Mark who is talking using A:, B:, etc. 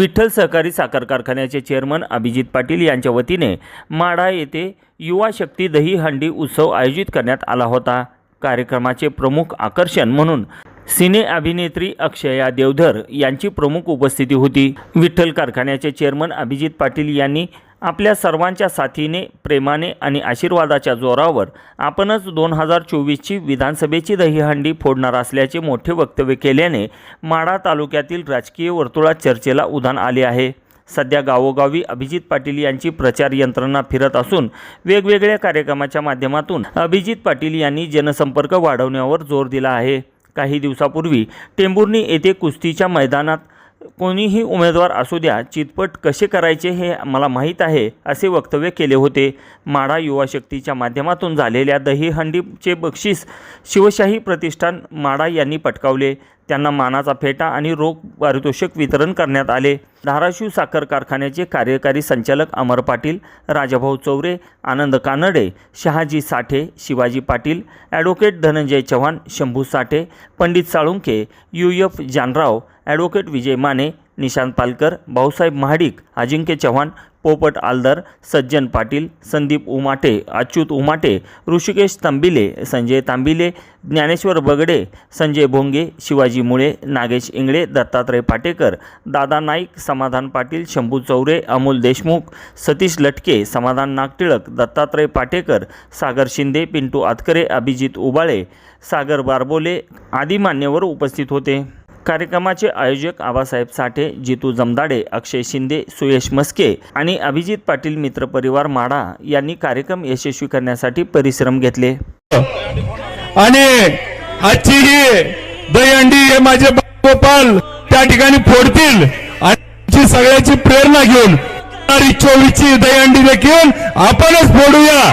A: विठ्ठल सहकारी साखर कारखान्याचे चेअरमन अभिजित पाटील यांच्या वतीने माढा येथे युवा शक्ती दही हंडी उत्सव आयोजित करण्यात आला होता. कार्यक्रमाचे प्रमुख आकर्षण म्हणून सिने अभिनेत्री अक्षया देवधर यांची प्रमुख उपस्थिती होती. विठ्ठल कारखान्याचे चेअरमन अभिजित पाटील यांनी आपल्या सर्वांच्या साथीने प्रेमाने आणि आशीर्वादाच्या जोरावर आपणच दोन हजार चोवीसची विधानसभेची दहीहंडी फोडणार असल्याचे मोठे वक्तव्य केल्याने माढा तालुक्यातील राजकीय वर्तुळात चर्चेला उधाण आले आहे. सध्या गावोगावी अभिजित पाटील यांची प्रचार यंत्रणा फिरत असून वेगवेगळ्या कार्यक्रमाच्या माध्यमातून अभिजित पाटील यांनी जनसंपर्क वाढवण्यावर जोर दिला आहे. काही दिवसापूर्वी टेंभुर्णी येथे कुस्तीच्या मैदानात कोणीही उमेदवार असू द्या चितपट कसे करायचे हे मला माहीत आहे असे वक्तव्य केले होते. माढा युवा शक्तीच्या माध्यमातून झालेल्या दहीहंडीचे बक्षीस शिवशाही प्रतिष्ठान माढा यांनी पटकावले. त्यांना मानाचा फेटा आणि रोख पारितोषिक वितरण करण्यात आले. धाराशिव साखर कारखान्याचे कार्यकारी संचालक Amar Patil Rajabhau Chaure Anand Kanade Shahaji Sathe Shivaji Patil advocate Dhananjay Chavan Shambhu Sathe Pandit Salunke U. F. Janrao advocate Vijay Mane Nishant Palkar Bhausaheb Mahadik Ajinkya Chavan Popat Aldar Sajjan Patil Sandeep Umate Achyut Umate Rishikesh तांबिले Sanjay तांबिले Dnyaneshwar बगडे संजय भोंगे शिवाजी मुळे नागेश इंगळे दत्तात्रय पाटेकर दादा नाईक समाधान पाटील शंभू चौरे अमोल देशमुख सतीश लटके समाधान नागटिळक दत्तात्रय पाटेकर सागर शिंदे पिंटू आतकरे अभिजित उबाळे सागर बारबोले आदी मान्यवर उपस्थित होते. कार्यक्रमाचे आयोजक आबासाहेब साठे जितू जमदाडे अक्षय शिंदे सुयश मस्के आणि अभिजित पाटील मित्र परिवार यांनी कार्यक्रम यशस्वी करण्यासाठी परिश्रम घेतले.
B: आणि आजची ही दहीहंडी हे माझे गोपाल त्या ठिकाणी फोडतील आणि सगळ्याची प्रेरणा घेऊन चोवीसची दहीहंडी देखील आपणच फोडूया.